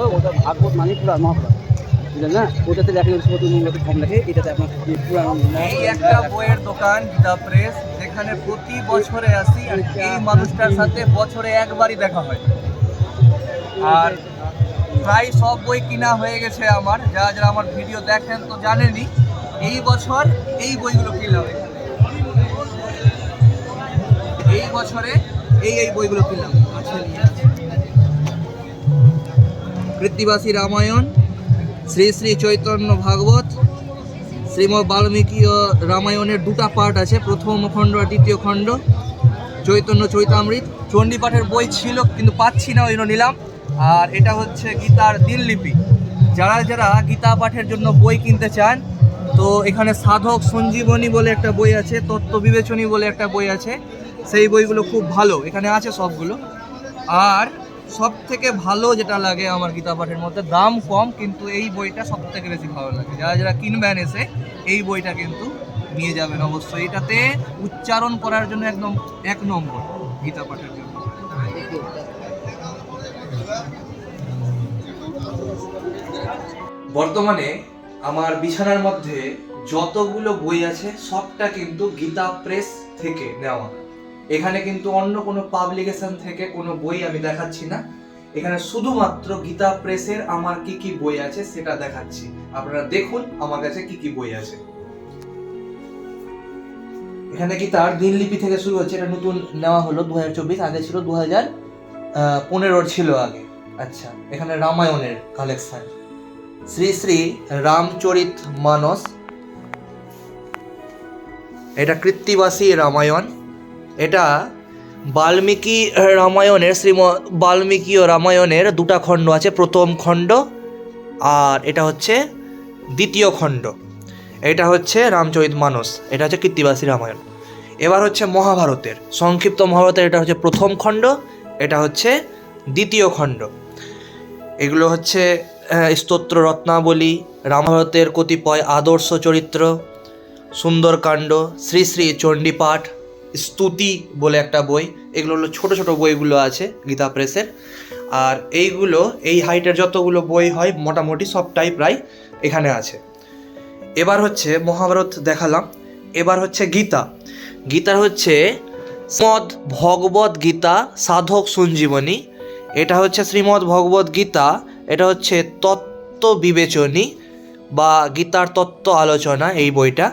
ও, ওটা ভাগবত মানে পুরা মহাপুরা বুঝলেন না? ওটাতে লেখা সরস্বতী মঙ্গলতে কম লেখে। এটাতে আপনার পুরা এই একটা বইয়ের দোকান গীতা প্রেস যেখানে প্রতি বছরে আসি আর এই মানুষটার সাথে বছরে একবারই দেখা হয়। আর প্রায় সব বই কিনা হয়ে গেছে আমার। যারা যারা আমার ভিডিও দেখেন তো জানেনই এই বছর এই বইগুলো কিনলাম। এই বছরে এই এই বইগুলো কিনলাম। কৃত্তিবাসী রামায়ণ, শ্রী শ্রী চৈতন্য ভাগবত শ্রীমদ বাল্মীকি ও রামায়ণের দুটা পার্ট আছে, প্রথম খণ্ড আর দ্বিতীয় খণ্ড। চৈতন্য চৈতামৃত, চণ্ডীপাঠের বই ছিল, কিন্তু পাচ্ছি না, ওই নিলাম। আর এটা হচ্ছে গীতার দিনলিপি যারা যারা গীতা পাঠের জন্য বই কিনতে চান তো এখানে সাধক সঞ্জীবনী বলে একটা বই আছে তত্ত্ব বিবেচনী বলে একটা বই আছে। সেই বইগুলো খুব ভালো, এখানে আছে সবগুলো। আর সব থেকে ভালো যেটা লাগে আমার গীতা পাঠের মধ্যে, দাম কম, কিন্তু এই বইটা সব থেকে বেশি ভালো লাগে। যারা যারা কিনবেন এসে, এই বইটা কিন্তু নিয়ে যাবেন অবশ্যই। এটাতে উচ্চারণ করার জন্য একদম এক নম্বর গীতা পাঠের জন্য। বর্তমানে আমার বিছানার মধ্যে যতগুলো বই আছে, সবটা কিন্তু গীতা প্রেস থেকে নেওয়া। এখানে কিন্তু অন্য কোনো পাবলিকেশন থেকে কোনো বই আমি দেখাচ্ছি না। এখানে শুধুমাত্র গীতা প্রেসের আমার কি কি বই আছে সেটা দেখাচ্ছি। আপনারা দেখুন আমার কাছে কি কি বই আছে। এখানে কি গীতার দিনলিপি থেকে শুরু হচ্ছে, এটা নতুন নেওয়া হলো দু হাজার চব্বিশ, আগে ছিল দু হাজার পনেরোর ছিল আগে। আচ্ছা এখানে রামায়ণের কালেকশন শ্রী শ্রী রামচরিত মানস। এটা কৃত্তিবাসী রামায়ণ। এটা বাল্মীকি রামায়ণের শ্রীম বাল্মীকি ও রামায়ণের দুটা খণ্ড আছে, প্রথম খণ্ড আর এটা হচ্ছে দ্বিতীয় খণ্ড। এটা হচ্ছে রামচরিত মানস, এটা হচ্ছে কৃত্তিবাসী রামায়ণ। এবার হচ্ছে মহাভারতের, সংক্ষিপ্ত মহাভারতের এটা হচ্ছে প্রথম খণ্ড, এটা হচ্ছে দ্বিতীয় খণ্ড। এগুলো হচ্ছে স্তোত্র রত্নাবলী, রামাভারতের কতিপয় আদর্শ চরিত্র সুন্দরকাণ্ড শ্রী শ্রী চণ্ডীপাঠ, স্তুতি বলে একটা বই। এগুলো হলো ছোটো ছোটো বইগুলো আছে গীতা প্রেসের। আর এইগুলো, এই হাইটের যতগুলো বই হয়, মোটামুটি সবটাই প্রায় এখানে আছে। এবার হচ্ছে মহাভারত দেখালাম। এবার হচ্ছে গীতা। গীতার হচ্ছে শ্রীমদ ভগবত গীতা সাধক সঞ্জীবনী। এটা হচ্ছে শ্রীমদ ভগবত গীতা এটা হচ্ছে তত্ত্ব বিবেচনী বা গীতার তত্ত্ব আলোচনা, এই বইটা।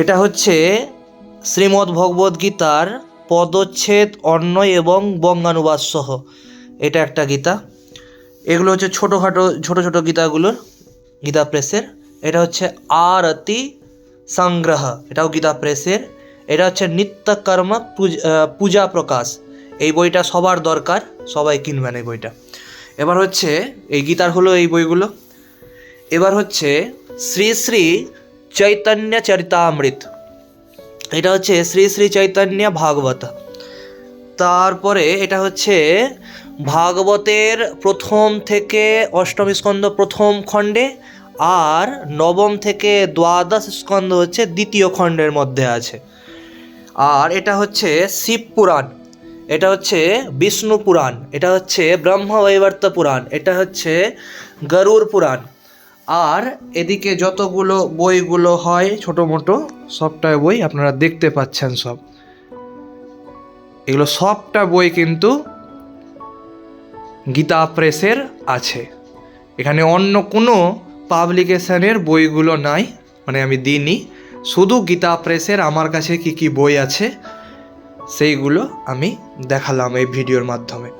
এটা হচ্ছে শ্রীমদ্ ভগবদ গীতার পদচ্ছেদ অন্যয় এবং বঙ্গানুবাদ সহ এটা একটা গীতা। এগুলো হচ্ছে ছোটোখাটো, ছোটো ছোটো গীতাগুলোর, গীতা প্রেসের। এটা হচ্ছে আরতি সংগ্রহ, এটাও গীতা প্রেসের। এটা হচ্ছে নিত্যকর্ম পূজা প্রকাশ। এই বইটা সবার দরকার, সবাই কিনবেন এই বইটা। এবার হচ্ছে, এই গীতার হলো এই বইগুলো। এবার হচ্ছে, শ্রী শ্রী চৈতন্য চরিতামৃত। এটা হচ্ছে শ্রী শ্রী চৈতন্য ভাগবত। তারপরে এটা হচ্ছে ভাগবতের প্রথম থেকে অষ্টম স্কন্দ প্রথম খণ্ডে, আর নবম থেকে দ্বাদশ স্কন্দ হচ্ছে দ্বিতীয় খণ্ডের মধ্যে আছে। আর এটা হচ্ছে শিব পুরাণ এটা হচ্ছে বিষ্ণু পুরাণ, এটা হচ্ছে ব্রহ্মবৈবর্ত পুরাণ, এটা হচ্ছে গরুর পুরাণ। আর এদিকে যতগুলো বইগুলো হয়, ছোটো মোটো সবটাই বই আপনারা দেখতে পাচ্ছেন সব। এগুলো সবটা বই কিন্তু গীতা প্রেসের আছে। এখানে অন্য কোনো পাবলিকেশনের বইগুলো নাই মানে আমি দিইনি। শুধু গীতা প্রেসের আমার কাছে কি কি বই আছে সেইগুলো আমি দেখালাম এই ভিডিওর মাধ্যমে।